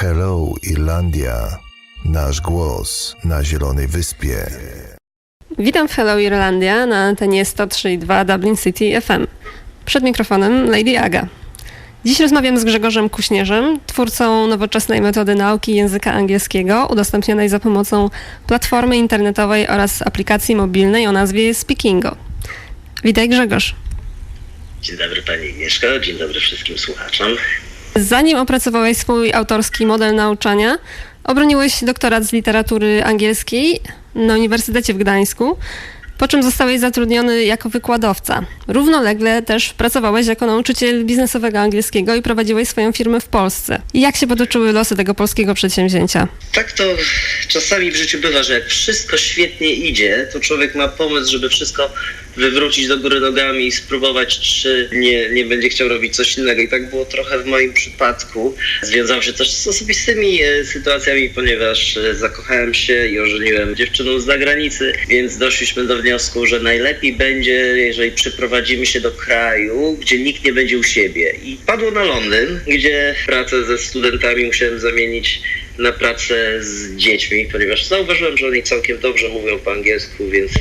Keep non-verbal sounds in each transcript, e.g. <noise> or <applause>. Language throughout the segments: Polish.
Hello Irlandia. Nasz głos na Zielonej Wyspie. Witam w Hello Irlandia na antenie 103.2 Dublin City FM. Przed mikrofonem Lady Aga. Dziś rozmawiam z Grzegorzem Kuśnierzem, twórcą nowoczesnej metody nauki języka angielskiego, udostępnionej za pomocą platformy internetowej oraz aplikacji mobilnej o nazwie Speakingo. Witaj Grzegorz. Dzień dobry Pani Agnieszko, dzień dobry wszystkim słuchaczom. Zanim opracowałeś swój autorski model nauczania, obroniłeś doktorat z literatury angielskiej na Uniwersytecie w Gdańsku, po czym zostałeś zatrudniony jako wykładowca. Równolegle też pracowałeś jako nauczyciel biznesowego angielskiego i prowadziłeś swoją firmę w Polsce. Jak się potoczyły losy tego polskiego przedsięwzięcia? Tak to czasami w życiu bywa, że jak wszystko świetnie idzie, to człowiek ma pomysł, żeby wszystko wywrócić do góry nogami i spróbować, czy nie, nie będzie chciał robić coś innego. I tak było trochę w moim przypadku. Związało się też z osobistymi e, sytuacjami, ponieważ e, zakochałem się i ożeniłem dziewczyną z zagranicy, więc doszliśmy do wniosku, że najlepiej będzie, jeżeli przyprowadzimy się do kraju, gdzie nikt nie będzie u siebie. I padło na Londyn, gdzie pracę ze studentami musiałem zamienić na pracę z dziećmi, ponieważ zauważyłem, że oni całkiem dobrze mówią po angielsku, więc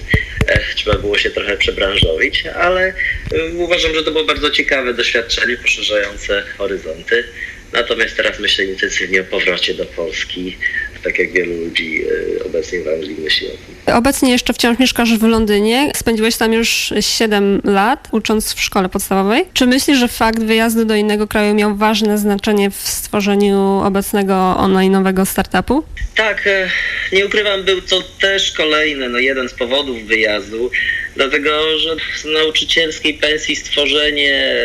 e, trzeba było się trochę przebranżowić, ale e, uważam, że to było bardzo ciekawe doświadczenie, poszerzające horyzonty. Natomiast teraz myślę intensywnie o powrocie do Polski, tak jak wielu ludzi e, obecnie w Anglii myśli o tym. Obecnie jeszcze wciąż mieszkasz w Londynie. Spędziłeś tam już 7 lat, ucząc w szkole podstawowej. Czy myślisz, że fakt wyjazdu do innego kraju miał ważne znaczenie w stworzeniu obecnego online'owego startupu? Tak, e, nie ukrywam, był to też kolejny, no jeden z powodów wyjazdu, dlatego że z nauczycielskiej pensji stworzenie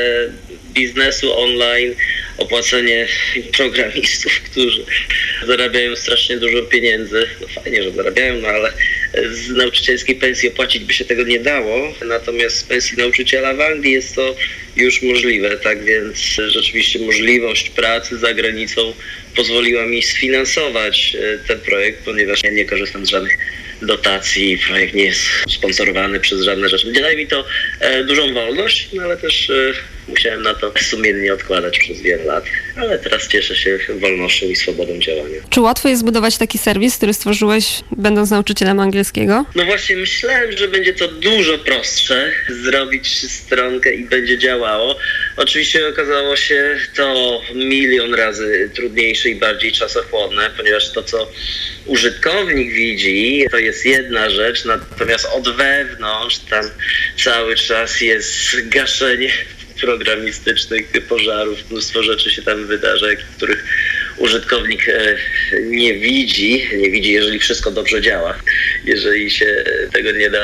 biznesu online, opłacenie programistów, <laughs> którzy zarabiają strasznie dużo pieniędzy. No fajnie, że zarabiają, no ale z nauczycielskiej pensji opłacić by się tego nie dało. Natomiast z pensji nauczyciela w Anglii jest to już możliwe, tak więc rzeczywiście możliwość pracy za granicą pozwoliła mi sfinansować e, ten projekt, ponieważ ja nie korzystam z żadnych dotacji, projekt nie jest sponsorowany przez żadne rzeczy. Daje mi to e, dużą wolność, no ale też e, musiałem na to sumiennie odkładać przez wiele lat. Ale teraz cieszę się wolnością i swobodą działania. Czy łatwo jest zbudować taki serwis, który stworzyłeś będąc nauczycielem angielskiego? No właśnie myślałem, że będzie to dużo prostsze zrobić stronkę i będzie działało. Oczywiście okazało się to milion razy trudniejsze i bardziej czasochłonne, ponieważ to, co użytkownik widzi, to jest jedna rzecz, natomiast od wewnątrz tam cały czas jest gaszenie programistycznych pożarów, mnóstwo rzeczy się tam wydarza, których użytkownik e, nie widzi, nie widzi, jeżeli wszystko dobrze działa. Jeżeli się tego nie da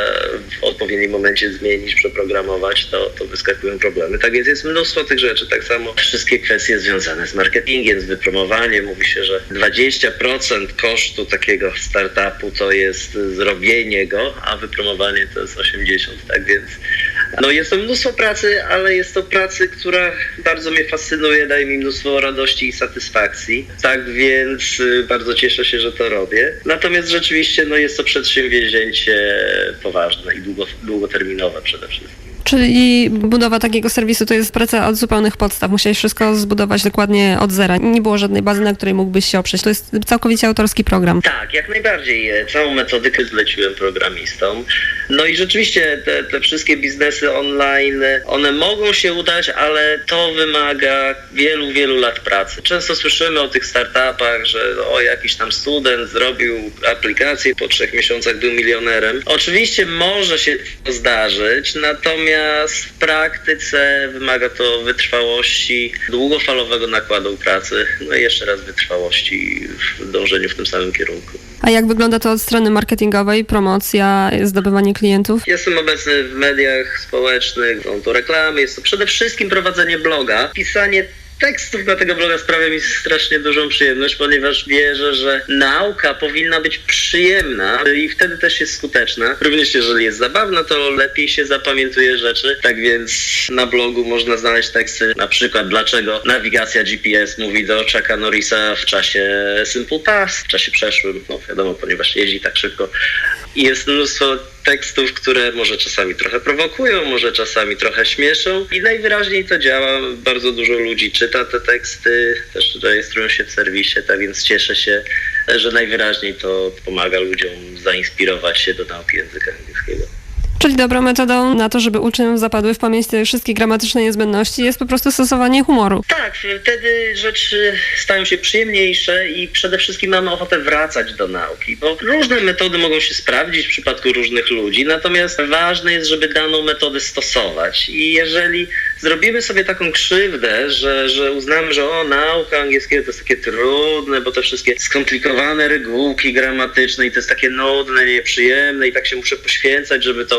w odpowiednim momencie zmienić, przeprogramować, to, to wyskakują problemy. Tak więc jest mnóstwo tych rzeczy. Tak samo wszystkie kwestie związane z marketingiem, z wypromowaniem. Mówi się, że 20% kosztu takiego startupu to jest zrobienie go, a wypromowanie to jest 80%. Tak więc no jest to mnóstwo pracy, ale jest to pracy, która bardzo mnie fascynuje, daje mi mnóstwo radości i satysfakcji. Tak więc y, bardzo cieszę się, że to robię. Natomiast rzeczywiście no, jest to przedsięwzięcie poważne i długo, długoterminowe przede wszystkim. Czyli budowa takiego serwisu to jest praca od zupełnych podstaw. Musiałeś wszystko zbudować dokładnie od zera. Nie było żadnej bazy, na której mógłbyś się oprzeć. To jest całkowicie autorski program. Tak, jak najbardziej. Całą metodykę zleciłem programistom. No i rzeczywiście te, te wszystkie biznesy online, one mogą się udać, ale to wymaga wielu, wielu lat pracy. Często słyszymy o tych startupach, że o jakiś tam student zrobił aplikację, po trzech miesiącach był milionerem. Oczywiście może się to zdarzyć, natomiast Natomiast w praktyce wymaga to wytrwałości, długofalowego nakładu pracy, no i jeszcze raz wytrwałości w dążeniu w tym samym kierunku. A jak wygląda to od strony marketingowej, promocja, zdobywanie klientów? Jestem obecny w mediach społecznych, są to reklamy, jest to przede wszystkim prowadzenie bloga, pisanie tekstów na tego bloga sprawia mi strasznie dużą przyjemność, ponieważ wierzę, że nauka powinna być przyjemna i wtedy też jest skuteczna. Również jeżeli jest zabawna, to lepiej się zapamiętuje rzeczy. Tak więc na blogu można znaleźć teksty, na przykład dlaczego nawigacja GPS mówi do Chucka Norrisa w czasie Simple Past, w czasie przeszłym, no wiadomo, ponieważ jeździ tak szybko. Jest mnóstwo tekstów, które może czasami trochę prowokują, może czasami trochę śmieszą i najwyraźniej to działa. Bardzo dużo ludzi czyta te teksty, też rejestrują się w serwisie, tak więc cieszę się, że najwyraźniej to pomaga ludziom zainspirować się do nauki języka angielskiego. Czyli dobrą metodą na to, żeby uczniom zapadły w pamięć te wszystkie gramatyczne niezbędności jest po prostu stosowanie humoru. Tak, wtedy rzeczy stają się przyjemniejsze i przede wszystkim mamy ochotę wracać do nauki, bo różne metody mogą się sprawdzić w przypadku różnych ludzi, natomiast ważne jest, żeby daną metodę stosować. I jeżeli zrobimy sobie taką krzywdę, że, że uznamy, że o, nauka angielskiego to jest takie trudne, bo te wszystkie skomplikowane regułki gramatyczne i to jest takie nudne, nieprzyjemne i tak się muszę poświęcać, żeby tą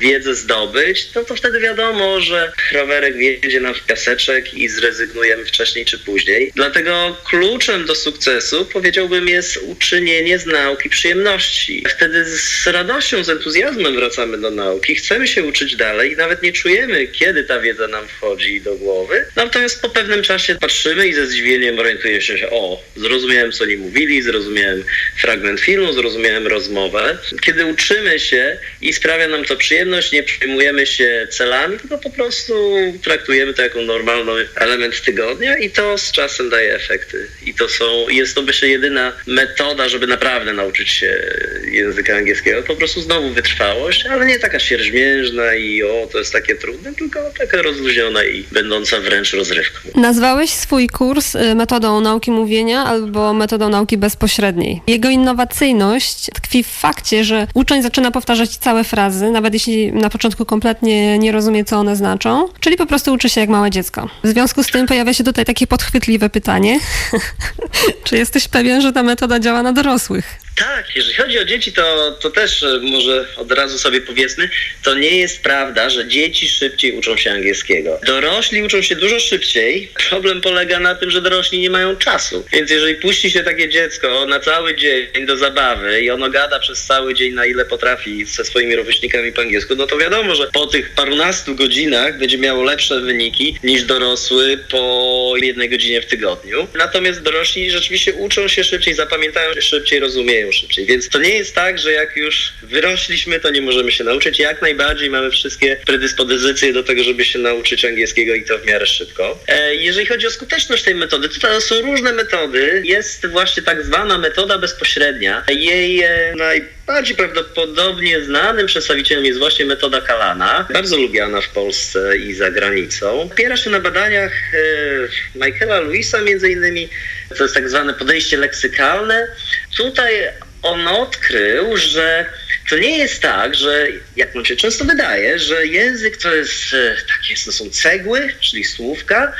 wiedzę zdobyć, no to wtedy wiadomo, że rowerek wjedzie nam w piaseczek i zrezygnujemy wcześniej czy później. Dlatego kluczem do sukcesu powiedziałbym jest uczynienie z nauki przyjemności. Wtedy z radością, z entuzjazmem wracamy do nauki, chcemy się uczyć dalej i nawet nie czujemy, kiedy ta wiedza nam wchodzi do głowy. Natomiast po pewnym czasie patrzymy i ze zdziwieniem orientujemy się, że o, zrozumiałem co oni mówili, zrozumiałem fragment filmu, zrozumiałem rozmowę. Kiedy uczymy się i sprawia nam to przyjemność, nie przejmujemy się celami, tylko po prostu traktujemy to jako normalny element tygodnia i to z czasem daje efekty. I to są, jest to myślę jedyna metoda, żeby naprawdę nauczyć się języka angielskiego. Po prostu znowu wytrwałość, ale nie taka sierżmiężna i o, to jest takie trudne, tylko taka rozluźniona i będąca wręcz rozrywką. Nazwałeś swój kurs y, metodą nauki mówienia albo metodą nauki bezpośredniej. Jego innowacyjność tkwi w fakcie, że uczeń zaczyna powtarzać całe frazy, nawet jeśli na początku kompletnie nie rozumie, co one znaczą, czyli po prostu uczy się jak małe dziecko. W związku z tym pojawia się tutaj takie podchwytliwe pytanie. <laughs> Czy jesteś pewien, że ta metoda działa na dorosłych? Tak, jeżeli chodzi o dzieci, to, to też e, może od razu sobie powiedzmy, to nie jest prawda, że dzieci szybciej uczą się angielskiego. Dorośli uczą się dużo szybciej. Problem polega na tym, że dorośli nie mają czasu. Więc jeżeli puści się takie dziecko na cały dzień do zabawy i ono gada przez cały dzień na ile potrafi ze swoimi rówieśnikami po angielsku, no to wiadomo, że po tych parunastu godzinach będzie miało lepsze wyniki niż dorosły po jednej godzinie w tygodniu. Natomiast dorośli rzeczywiście uczą się szybciej, zapamiętają się szybciej, rozumieją szybciej. Więc to nie jest tak, że jak już wyrośliśmy, to nie możemy się nauczyć. Jak najbardziej mamy wszystkie predyspozycje do tego, żeby się nauczyć angielskiego i to w miarę szybko. E, Jeżeli chodzi o skuteczność tej metody, to, są różne metody. Jest właśnie tak zwana metoda bezpośrednia. Jej e, najbardziej prawdopodobnie znanym przedstawicielem jest właśnie metoda Kalana. Bardzo lubiana w Polsce i za granicą. Opiera się na badaniach e, Michaela Lewisa między innymi. To jest tak zwane podejście leksykalne. Tutaj on odkrył, że to nie jest tak, że jak nam się często wydaje, że język to jest e, takie, to są cegły, czyli słówka,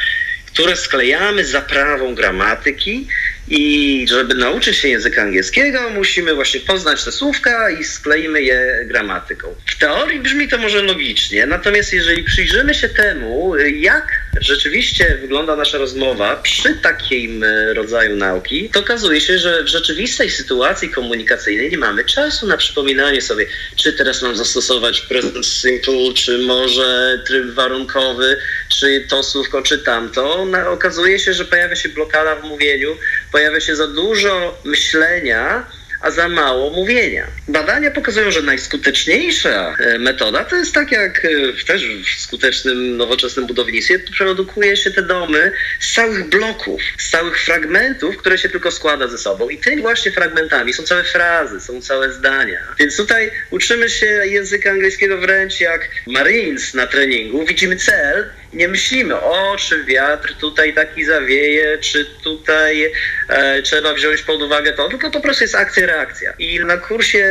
które sklejamy za prawą gramatyki i żeby nauczyć się języka angielskiego, musimy właśnie poznać te słówka i skleimy je gramatyką. W teorii brzmi to może logicznie, natomiast jeżeli przyjrzymy się temu, jak rzeczywiście wygląda nasza rozmowa przy takim e, rodzaju nauki, to okazuje się, że w rzeczywistej sytuacji komunikacyjnej nie mamy czasu na przypominanie sobie, czy teraz mam zastosować present simple, czy może tryb warunkowy, czy to słówko, czy tamto. Okazuje się, że pojawia się blokada w mówieniu, pojawia się za dużo myślenia, a za mało mówienia. Badania pokazują, że najskuteczniejsza e, metoda to jest tak jak e, też w skutecznym, nowoczesnym budownictwie, produkuje się te domy z całych bloków, z całych fragmentów, które się tylko składa ze sobą. I tymi właśnie fragmentami są całe frazy, są całe zdania. Więc tutaj uczymy się języka angielskiego wręcz jak Marines na treningu. Widzimy cel nie myślimy, o, czy wiatr tutaj taki zawieje, czy tutaj e, trzeba wziąć pod uwagę to, tylko to po prostu jest akcja, reakcja. I na kursie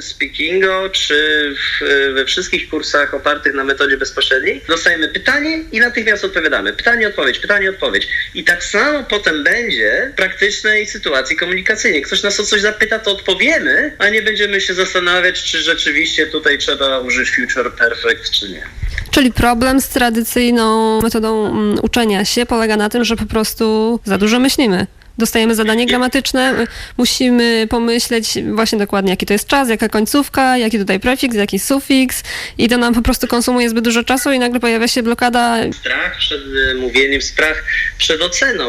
speakingo, czy w, we wszystkich kursach opartych na metodzie bezpośredniej dostajemy pytanie i natychmiast odpowiadamy. Pytanie, odpowiedź, pytanie, odpowiedź. I tak samo potem będzie w praktycznej sytuacji komunikacyjnej. Ktoś nas o coś zapyta, to odpowiemy, a nie będziemy się zastanawiać, czy rzeczywiście tutaj trzeba użyć future perfect, czy nie. Czyli problem z tradycyjną metodą mm, uczenia się polega na tym, że po prostu za dużo myślimy. Dostajemy zadanie gramatyczne, musimy pomyśleć właśnie dokładnie, jaki to jest czas, jaka końcówka, jaki tutaj prefiks, jaki sufiks i to nam po prostu konsumuje zbyt dużo czasu i nagle pojawia się blokada. strach przed e, mówieniem, strach przed oceną.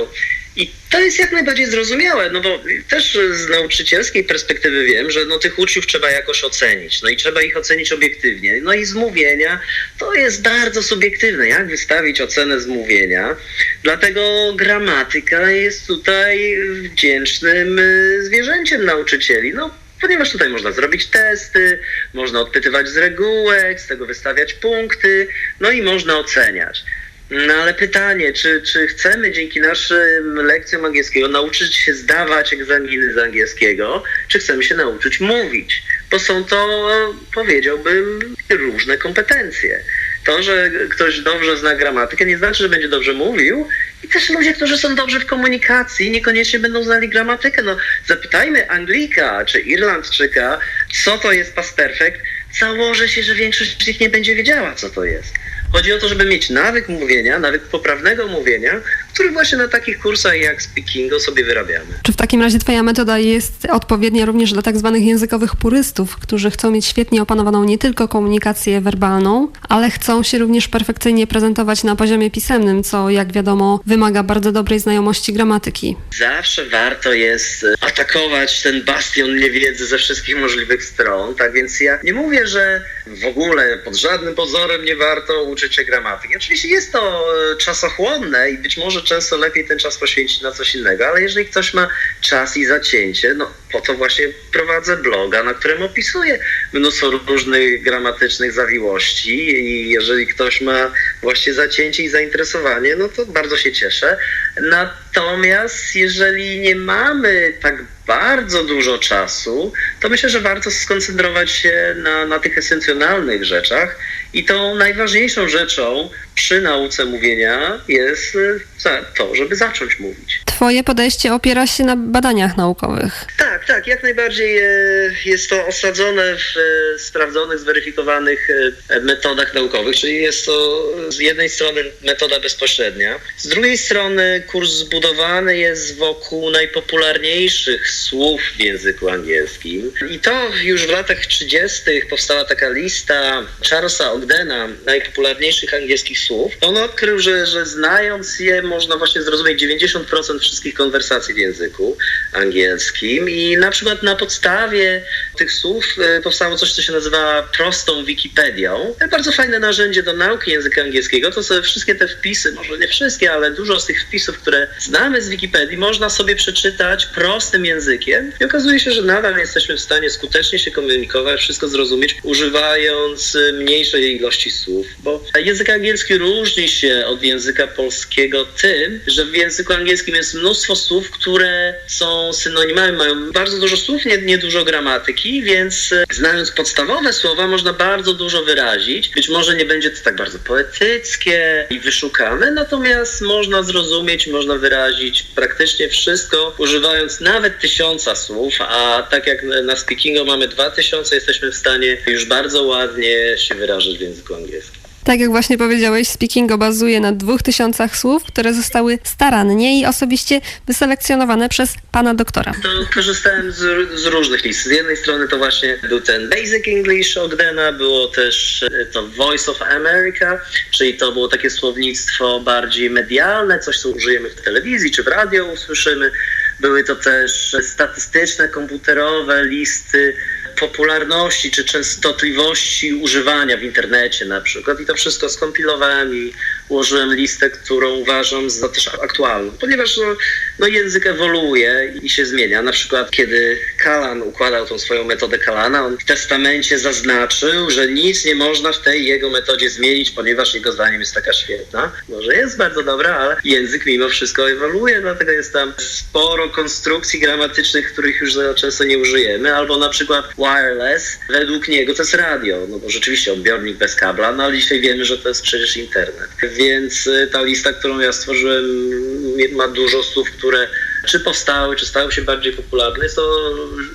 I to jest jak najbardziej zrozumiałe, no bo też z nauczycielskiej perspektywy wiem, że no tych uczniów trzeba jakoś ocenić, no i trzeba ich ocenić obiektywnie. No i z mówienia to jest bardzo subiektywne, jak wystawić ocenę z mówienia. Dlatego gramatyka jest tutaj wdzięcznym y, zwierzęciem nauczycieli. No, ponieważ tutaj można zrobić testy, można odpytywać z regułek, z tego wystawiać punkty, no i można oceniać. No ale pytanie, czy, czy chcemy dzięki naszym lekcjom angielskiego nauczyć się zdawać egzaminy z angielskiego, czy chcemy się nauczyć mówić? Bo są to, powiedziałbym, różne kompetencje. To, że ktoś dobrze zna gramatykę, nie znaczy, że będzie dobrze mówił. I też ludzie, którzy są dobrzy w komunikacji, niekoniecznie będą znali gramatykę. No, zapytajmy Anglika czy Irlandczyka, co to jest past perfect. Założę się, że większość z nich nie będzie wiedziała, co to jest. Chodzi o to, żeby mieć nawyk mówienia, nawyk poprawnego mówienia, który właśnie na takich kursach jak speakingu sobie wyrabiamy. Czy w takim razie Twoja metoda jest odpowiednia również dla tak zwanych językowych purystów, którzy chcą mieć świetnie opanowaną nie tylko komunikację werbalną, ale chcą się również perfekcyjnie prezentować na poziomie pisemnym, co jak wiadomo wymaga bardzo dobrej znajomości gramatyki? Zawsze warto jest e, atakować ten bastion niewiedzy ze wszystkich możliwych stron. Tak więc ja nie mówię, że w ogóle pod żadnym pozorem nie warto uczyć się gramatyki. Oczywiście jest to e, czasochłonne i być może często lepiej ten czas poświęcić na coś innego, ale jeżeli ktoś ma czas i zacięcie, no po to właśnie prowadzę bloga, na którym opisuję mnóstwo różnych gramatycznych zawiłości i jeżeli ktoś ma właśnie zacięcie i zainteresowanie, no to bardzo się cieszę. Natomiast jeżeli nie mamy tak bardzo dużo czasu, to myślę, że warto skoncentrować się na, na tych esencjonalnych rzeczach. I tą najważniejszą rzeczą przy nauce mówienia jest za- to, żeby zacząć mówić. Twoje podejście opiera się na badaniach naukowych. Tak, tak, jak najbardziej e, jest to osadzone w e, sprawdzonych, zweryfikowanych e, metodach naukowych, czyli jest to z jednej strony metoda bezpośrednia, z drugiej strony kurs zbudowany jest wokół najpopularniejszych słów w języku angielskim. I to już w latach 30. powstała taka lista Charlesa Ogdena najpopularniejszych angielskich słów. On odkrył, że, że znając je można właśnie zrozumieć 90% wszystkich konwersacji w języku angielskim i na przykład na podstawie tych słów e, powstało coś, co się nazywa prostą Wikipedią. To bardzo fajne narzędzie do nauki języka angielskiego. To są wszystkie te wpisy, może nie wszystkie, ale dużo z tych wpisów, które znamy z Wikipedii, można sobie przeczytać prostym językiem i okazuje się, że nadal jesteśmy w stanie skutecznie się komunikować, wszystko zrozumieć, używając e, mniejszej ilości słów, bo język angielski różni się od języka polskiego tym, że w języku angielskim jest mnóstwo słów, które są synonimami, mają bardzo dużo słów, nie, nie dużo gramatyki, więc e, znając podstawowe słowa można bardzo dużo wyrazić. Być może nie będzie to tak bardzo poetyckie i wyszukane, natomiast można zrozumieć, można wyrazić praktycznie wszystko, używając nawet tysiąca słów, a tak jak na speakingu mamy dwa tysiące, jesteśmy w stanie już bardzo ładnie się wyrażać w języku angielskim. Tak jak właśnie powiedziałeś, Speakingo bazuje na dwóch tysiącach słów, które zostały starannie i osobiście wyselekcjonowane przez pana doktora. To korzystałem z, z różnych list. Z jednej strony to właśnie był ten Basic English Ogdena, było też e, to Voice of America, czyli to było takie słownictwo bardziej medialne, coś co użyjemy w telewizji czy w radio usłyszymy. Były to też statystyczne, komputerowe listy popularności czy częstotliwości używania w internecie na przykład. I to wszystko skompilowałem i ułożyłem listę, którą uważam za też aktualną, ponieważ no, no język ewoluuje i się zmienia. Na przykład kiedy Kalan układał tą swoją metodę Kalana, on w testamencie zaznaczył, że nic nie można w tej jego metodzie zmienić, ponieważ jego zdaniem jest taka świetna. Może jest bardzo dobra, ale język mimo wszystko ewoluuje, dlatego jest tam sporo konstrukcji gramatycznych, których już często nie użyjemy, albo na przykład wireless, według niego to jest radio, no bo rzeczywiście odbiornik bez kabla, no ale dzisiaj wiemy, że to jest przecież internet. Więc y, ta lista, którą ja stworzyłem, ma dużo słów, które czy powstały, czy stały się bardziej popularne. Jest to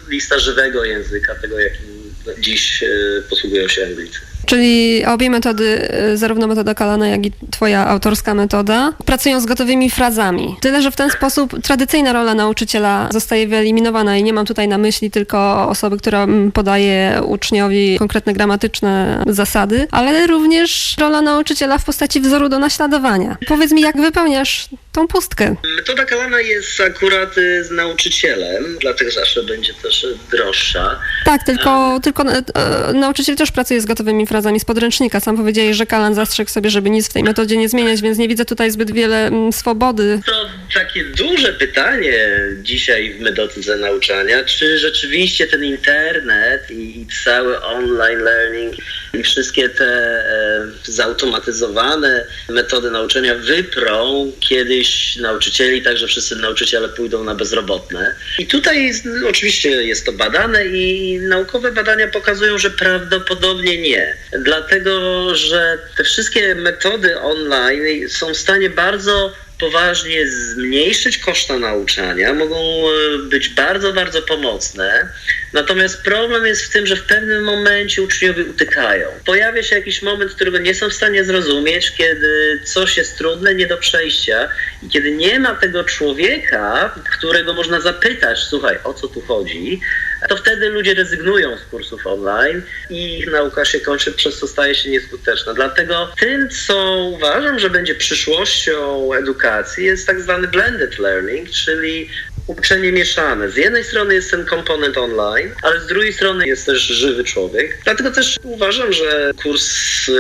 lista żywego języka, tego jakim dziś y, posługują się Anglicy. Czyli obie metody, y, zarówno metoda Kalana, jak i twoja autorska metoda, pracują z gotowymi frazami. Tyle, że w ten sposób tradycyjna rola nauczyciela zostaje wyeliminowana i nie mam tutaj na myśli tylko osoby, która mm, podaje uczniowi konkretne gramatyczne zasady, ale również rola nauczyciela w postaci wzoru do naśladowania. Powiedz mi, jak wypełniasz tą pustkę? Metoda Kalana jest akurat y, z nauczycielem, dlatego zawsze będzie też droższa. Tak, tylko, tylko e, e, nauczyciel też pracuje z gotowymi frazami z podręcznika. Sam powiedziałeś, że Kalan zastrzegł sobie, żeby nic w tej metodzie nie zmieniać, więc nie widzę tutaj zbyt wiele mm, swobody. To takie duże pytanie dzisiaj w metodyce nauczania, czy rzeczywiście ten internet i cały online learning i wszystkie te e, zautomatyzowane metody nauczania wyprą kiedyś nauczycieli, także wszyscy nauczyciele pójdą na bezrobotne. I tutaj oczywiście jest to badane i naukowe badania pokazują, że prawdopodobnie nie. Dlatego, że te wszystkie metody online są w stanie bardzo poważnie zmniejszyć koszta nauczania, mogą e, być bardzo, bardzo pomocne. Natomiast problem jest w tym, że w pewnym momencie uczniowie utykają. Pojawia się jakiś moment, którego nie są w stanie zrozumieć, kiedy coś jest trudne, nie do przejścia i kiedy nie ma tego człowieka, którego można zapytać, słuchaj, o co tu chodzi, to wtedy ludzie rezygnują z kursów online i ich nauka się kończy, przez co staje się nieskuteczna. Dlatego tym, co uważam, że będzie przyszłością edukacji, jest tak zwany blended learning, czyli uczenie mieszane. Z jednej strony jest ten komponent online, ale z drugiej strony jest też żywy człowiek. Dlatego też uważam, że kurs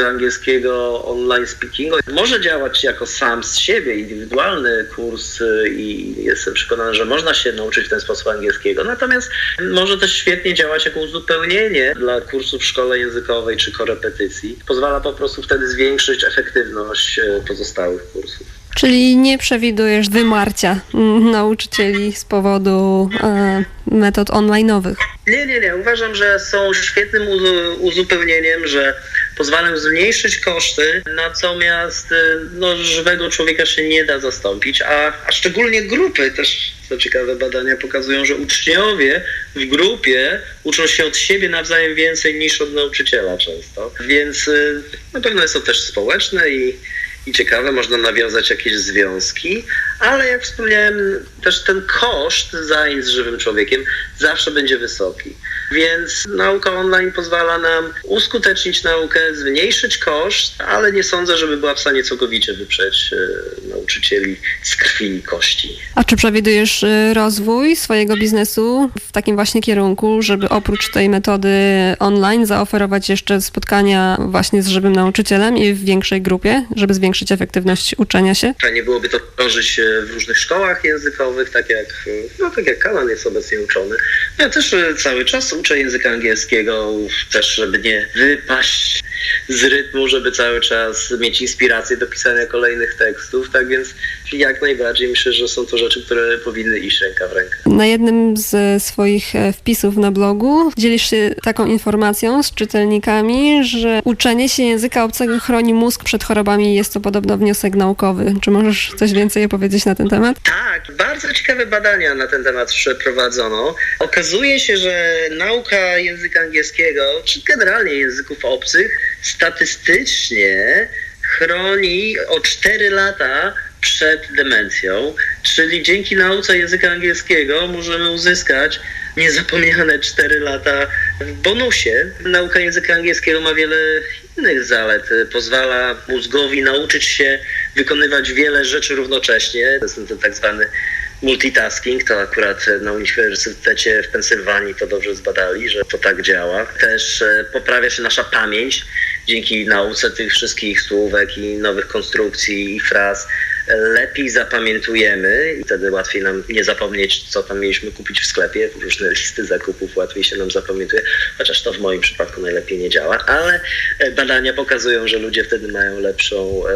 angielskiego online speakingu może działać jako sam z siebie, indywidualny kurs i jestem przekonany, że można się nauczyć w ten sposób angielskiego. Natomiast może też świetnie działać jako uzupełnienie dla kursów w szkole językowej czy korepetycji. Pozwala po prostu wtedy zwiększyć efektywność y, pozostałych kursów. Czyli nie przewidujesz wymarcia mm, nauczycieli z powodu e, metod online'owych. Nie, nie, nie. Uważam, że są świetnym uzu- uzupełnieniem, że pozwalają zmniejszyć koszty, natomiast y, no, żywego człowieka się nie da zastąpić, a, a szczególnie grupy też, co ciekawe badania pokazują, że uczniowie w grupie uczą się od siebie nawzajem więcej niż od nauczyciela często, więc y, na pewno jest to też społeczne i i ciekawe, można nawiązać jakieś związki, ale jak wspomniałem, też ten koszt zajęć z żywym człowiekiem zawsze będzie wysoki. Więc nauka online pozwala nam uskutecznić naukę, zmniejszyć koszt, ale nie sądzę, żeby była w stanie całkowicie wyprzeć e, nauczycieli z krwi i kości. A czy przewidujesz y, rozwój swojego biznesu w takim właśnie kierunku, żeby oprócz tej metody online zaoferować jeszcze spotkania właśnie z żywym nauczycielem i w większej grupie, żeby zwiększyć efektywność uczenia się? Fajnie byłoby to tworzyć e, w różnych szkołach językowych, tak jak, e, no, tak jak Kalan jest obecnie uczony. Ja też e, cały czas uczę języka angielskiego, też żeby nie wypaść z rytmu, żeby cały czas mieć inspirację do pisania kolejnych tekstów, tak więc jak najbardziej myślę, że są to rzeczy, które powinny iść ręka w rękę. Na jednym z swoich e, wpisów na blogu dzielisz się taką informacją z czytelnikami, że uczenie się języka obcego chroni mózg przed chorobami i jest to podobno wniosek naukowy. Czy możesz coś więcej na ten temat? Tak, bardzo ciekawe badania na ten temat przeprowadzono. Okazuje się, że nauka języka angielskiego, czy generalnie języków obcych, statystycznie chroni o 4 lata przed demencją, czyli dzięki nauce języka angielskiego możemy uzyskać niezapomniane 4 lata w bonusie. Nauka języka angielskiego ma wiele innych zalet. Pozwala mózgowi nauczyć się wykonywać wiele rzeczy równocześnie. To jest ten tak zwany multitasking, to akurat na Uniwersytecie w Pensylwanii to dobrze zbadali, że to tak działa. Też e, poprawia się nasza pamięć dzięki nauce tych wszystkich słówek i nowych konstrukcji i fraz. Lepiej zapamiętujemy i wtedy łatwiej nam nie zapomnieć, co tam mieliśmy kupić w sklepie. Różne listy zakupów łatwiej się nam zapamiętuje, chociaż to w moim przypadku najlepiej nie działa, ale e, badania pokazują, że ludzie wtedy mają lepszą, e,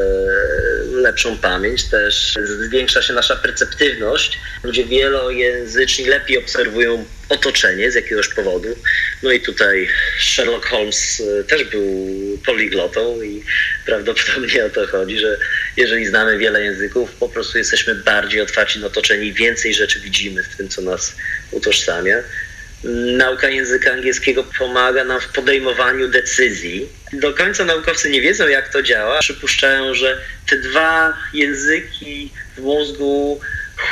lepszą pamięć, też zwiększa się nasza perceptywność. Ludzie wielojęzyczni lepiej obserwują otoczenie z jakiegoś powodu. No i tutaj Sherlock Holmes e, też był poliglotą i prawdopodobnie o to chodzi, że jeżeli znamy wiele języków, po prostu jesteśmy bardziej otwarci na otoczenie i więcej rzeczy widzimy w tym, co nas utożsamia. Nauka języka angielskiego pomaga nam w podejmowaniu decyzji. Do końca naukowcy nie wiedzą, jak to działa. Przypuszczają, że te dwa języki w mózgu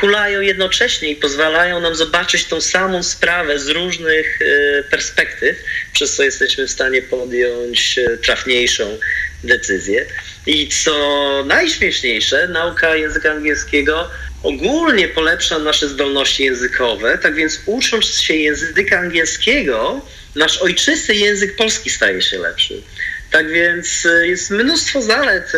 hulają jednocześnie i pozwalają nam zobaczyć tą samą sprawę z różnych e, perspektyw, przez co jesteśmy w stanie podjąć e, trafniejszą decyzję. I co najśmieszniejsze, nauka języka angielskiego ogólnie polepsza nasze zdolności językowe, tak więc ucząc się języka angielskiego, nasz ojczysty język polski staje się lepszy. Tak więc e, jest mnóstwo zalet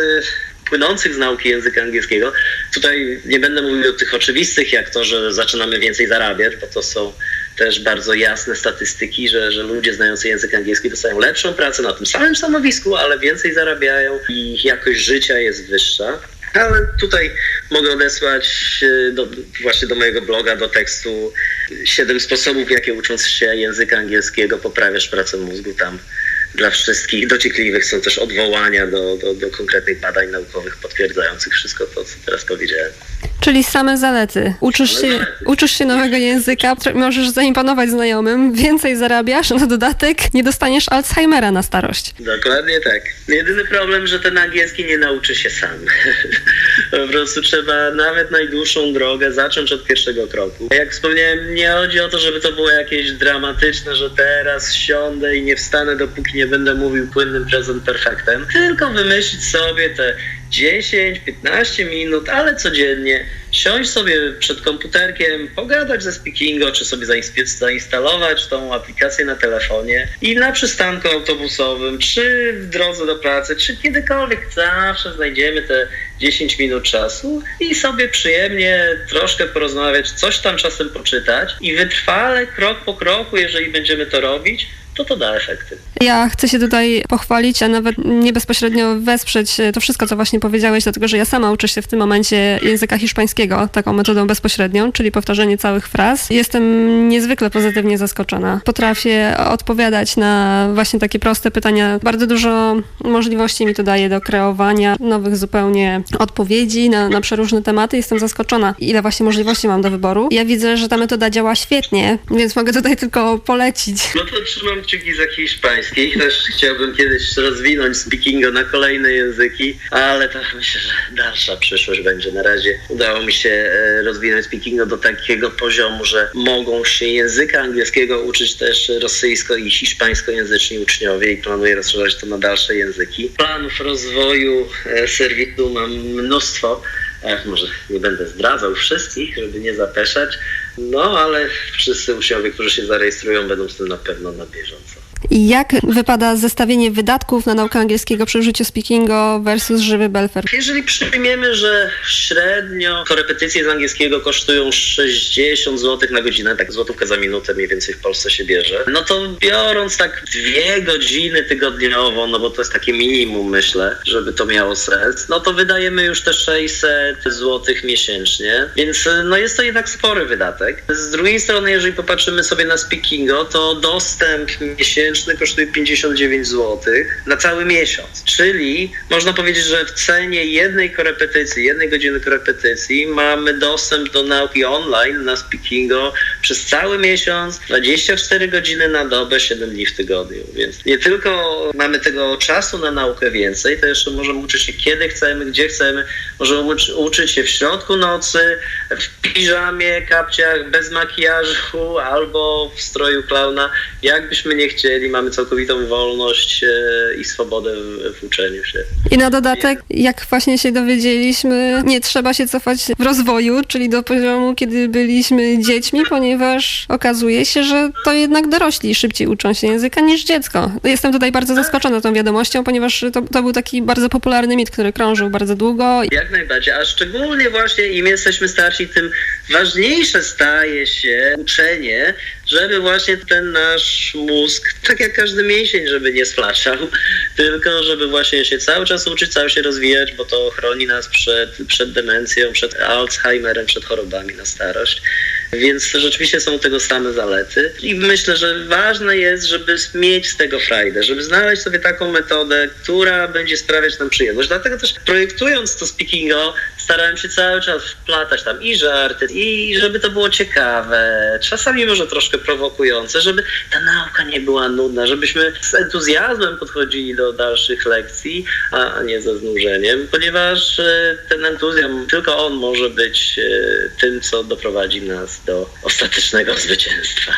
płynących z nauki języka angielskiego. Tutaj nie będę mówił o tych oczywistych, jak to, że zaczynamy więcej zarabiać, bo to są też bardzo jasne statystyki, że, że ludzie znający język angielski dostają lepszą pracę na tym samym stanowisku, ale więcej zarabiają i ich jakość życia jest wyższa. Ale tutaj mogę odesłać e, do, właśnie do mojego bloga, do tekstu siedem sposobów, jakie ucząc się języka angielskiego poprawiasz pracę mózgu tam. Dla wszystkich dociekliwych są też odwołania do, do, do konkretnych badań naukowych potwierdzających wszystko to, co teraz powiedziałem. Czyli same zalety. Uczysz Same się, zalety. uczysz się nowego języka, możesz zaimponować znajomym, więcej zarabiasz, na dodatek nie dostaniesz Alzheimera na starość. Dokładnie tak. Jedyny problem, że ten angielski nie nauczy się sam. <laughs> po prostu trzeba nawet najdłuższą drogę zacząć od pierwszego kroku. Jak wspomniałem, nie chodzi o to, żeby to było jakieś dramatyczne, że teraz siądę i nie wstanę, dopóki nie będę mówił płynnym present perfectem, tylko wymyślić sobie te 10-15 minut, ale codziennie siąść sobie przed komputerkiem, pogadać ze Speakingo, czy sobie zainstalować tą aplikację na telefonie i na przystanku autobusowym, czy w drodze do pracy, czy kiedykolwiek zawsze znajdziemy te 10 minut czasu i sobie przyjemnie troszkę porozmawiać, coś tam czasem poczytać i wytrwale, krok po kroku, jeżeli będziemy to robić, to to da efekty. Ja chcę się tutaj pochwalić, a nawet nie bezpośrednio wesprzeć e, to wszystko, co właśnie powiedziałeś, dlatego że ja sama uczę się w tym momencie języka hiszpańskiego taką metodą bezpośrednią, czyli powtarzanie całych fraz. Jestem niezwykle pozytywnie zaskoczona. Potrafię odpowiadać na właśnie takie proste pytania. Bardzo dużo możliwości mi to daje do kreowania nowych zupełnie odpowiedzi na, na przeróżne tematy. Jestem zaskoczona, ile właśnie możliwości mam do wyboru. Ja widzę, że ta metoda działa świetnie, więc mogę tutaj tylko polecić. No to trzymam kciuki za hiszpański. Też chciałbym kiedyś rozwinąć speakingo na kolejne języki, ale to myślę, że dalsza przyszłość będzie. Na razie udało mi się e, rozwinąć speakingo do takiego poziomu, że mogą się języka angielskiego uczyć też rosyjsko i hiszpańskojęzyczni uczniowie i planuję rozszerzać to na dalsze języki. Planów rozwoju e, serwisu mam mnóstwo. Ech, może nie będę zdradzał wszystkich, żeby nie zapeszać, no ale wszyscy uczniowie, którzy się zarejestrują, będą z tym na pewno na bieżąco. Jak wypada zestawienie wydatków na naukę angielskiego przy użyciu speakingo versus żywy Belfer? Jeżeli przyjmiemy, że średnio korepetycje z angielskiego kosztują 60 zł na godzinę, tak złotówka za minutę mniej więcej w Polsce się bierze, no to biorąc tak dwie godziny tygodniowo, no bo to jest takie minimum myślę, żeby to miało sens, no to wydajemy już te 600 zł miesięcznie, więc no jest to jednak spory wydatek. Z drugiej strony, jeżeli popatrzymy sobie na Speakingo, to dostęp miesięczny kosztuje 59 zł na cały miesiąc, czyli można powiedzieć, że w cenie jednej korepetycji, jednej godziny korepetycji mamy dostęp do nauki online na Speakingo przez cały miesiąc, 24 godziny na dobę, 7 dni w tygodniu. Więc nie tylko mamy tego czasu na naukę więcej, to jeszcze możemy uczyć się kiedy chcemy, gdzie chcemy. Uczy, uczyć się w środku nocy, w piżamie, kapciach, bez makijażu albo w stroju klauna. Jakbyśmy nie chcieli, mamy całkowitą wolność e, i swobodę w, w uczeniu się. I na dodatek, jak właśnie się dowiedzieliśmy, nie trzeba się cofać w rozwoju, czyli do poziomu, kiedy byliśmy dziećmi, ponieważ okazuje się, że to jednak dorośli szybciej uczą się języka niż dziecko. Jestem tutaj bardzo zaskoczona tą wiadomością, ponieważ to, to był taki bardzo popularny mit, który krążył bardzo długo. Jak najbardziej, a szczególnie właśnie im jesteśmy starsi, tym ważniejsze staje się uczenie, żeby właśnie ten nasz mózg, tak jak każdy mięsień, żeby nie sflaszał, <laughs> tylko żeby właśnie się cały czas uczyć, cały się rozwijać, bo to chroni nas przed, przed demencją, przed Alzheimerem, przed chorobami na starość. Więc rzeczywiście są tego same zalety. I myślę, że ważne jest, żeby mieć z tego frajdę, żeby znaleźć sobie taką metodę, która będzie sprawiać nam przyjemność. Dlatego też projektując to speakingo, starałem się cały czas wplatać tam i żarty, i żeby to było ciekawe, czasami może troszkę prowokujące, żeby ta nauka nie była nudna, żebyśmy z entuzjazmem podchodzili do dalszych lekcji, a nie ze znużeniem, ponieważ e, ten entuzjazm, tylko on może być e, tym, co doprowadzi nas do ostatecznego zwycięstwa.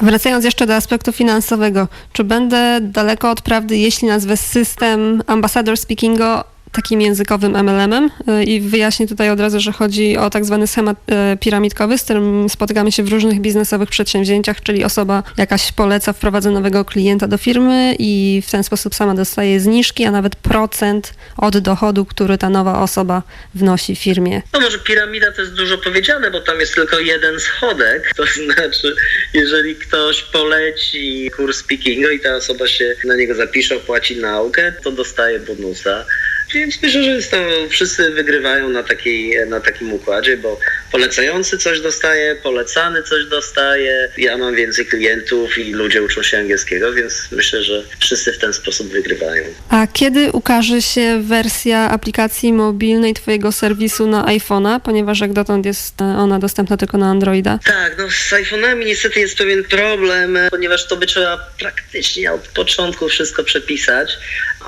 Wracając jeszcze do aspektu finansowego, czy będę daleko od prawdy, jeśli nazwę system Ambassador Speakingo takim językowym MLM-em Y, i wyjaśnię tutaj od razu, że chodzi o tak zwany schemat y, piramidkowy, z którym spotykamy się w różnych biznesowych przedsięwzięciach, czyli osoba jakaś poleca, wprowadza nowego klienta do firmy i w ten sposób sama dostaje zniżki, a nawet procent od dochodu, który ta nowa osoba wnosi firmie. No może piramida to jest dużo powiedziane, bo tam jest tylko jeden schodek. To znaczy, jeżeli ktoś poleci kurs speakingu i ta osoba się na niego zapisze, opłaci naukę, to dostaje bonusa. Myślę, że jest to, wszyscy wygrywają na, takiej, na takim układzie, bo polecający coś dostaje, polecany coś dostaje, ja mam więcej klientów i ludzie uczą się angielskiego, więc myślę, że wszyscy w ten sposób wygrywają. A kiedy ukaże się wersja aplikacji mobilnej Twojego serwisu na iPhone'a, ponieważ jak dotąd jest e, ona dostępna tylko na Androida? Tak, no z iPhone'ami niestety jest pewien problem, e, ponieważ to by trzeba praktycznie od początku wszystko przepisać.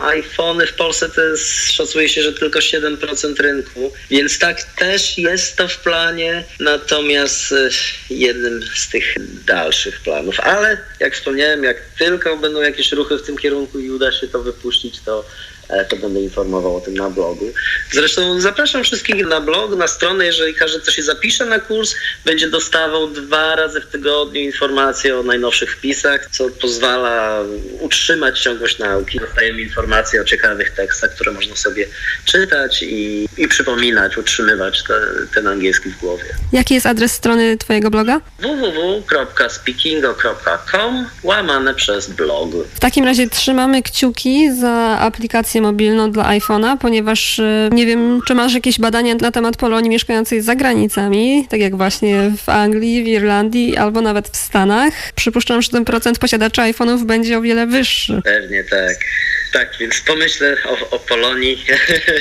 iPhony w Polsce to jest, szacuje się, że tylko 7% rynku, więc tak też jest to w planie, natomiast e, jednym z tych dalszych planów. Ale jak wspomniałem, jak tylko będą jakieś ruchy w tym kierunku i uda się to wypuścić, to to będę informował o tym na blogu. Zresztą zapraszam wszystkich na blog, na stronę, jeżeli każdy, kto się zapisze na kurs, będzie dostawał dwa razy w tygodniu informacje o najnowszych wpisach, co pozwala utrzymać ciągłość nauki. Dostajemy informacje o ciekawych tekstach, które można sobie czytać i, i przypominać, utrzymywać te, ten angielski w głowie. Jaki jest adres strony Twojego bloga? www.speakingo.com łamane przez blog. W takim razie trzymamy kciuki za aplikację mobilną dla iPhone'a, ponieważ e, nie wiem, czy masz jakieś badania na temat Polonii mieszkającej za granicami, tak jak właśnie w Anglii, w Irlandii albo nawet w Stanach. Przypuszczam, że ten procent posiadaczy iPhone'ów będzie o wiele wyższy. Pewnie tak. Tak, więc pomyślę o, o Polonii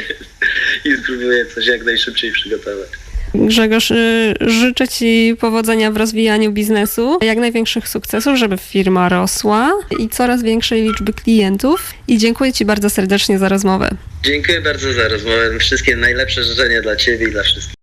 <laughs> i spróbuję coś jak najszybciej przygotować. Grzegorz, y, życzę Ci powodzenia w rozwijaniu biznesu, jak największych sukcesów, żeby firma rosła i coraz większej liczby klientów. I dziękuję Ci bardzo serdecznie za rozmowę. Dziękuję bardzo za rozmowę. Wszystkie najlepsze życzenia dla Ciebie i dla wszystkich.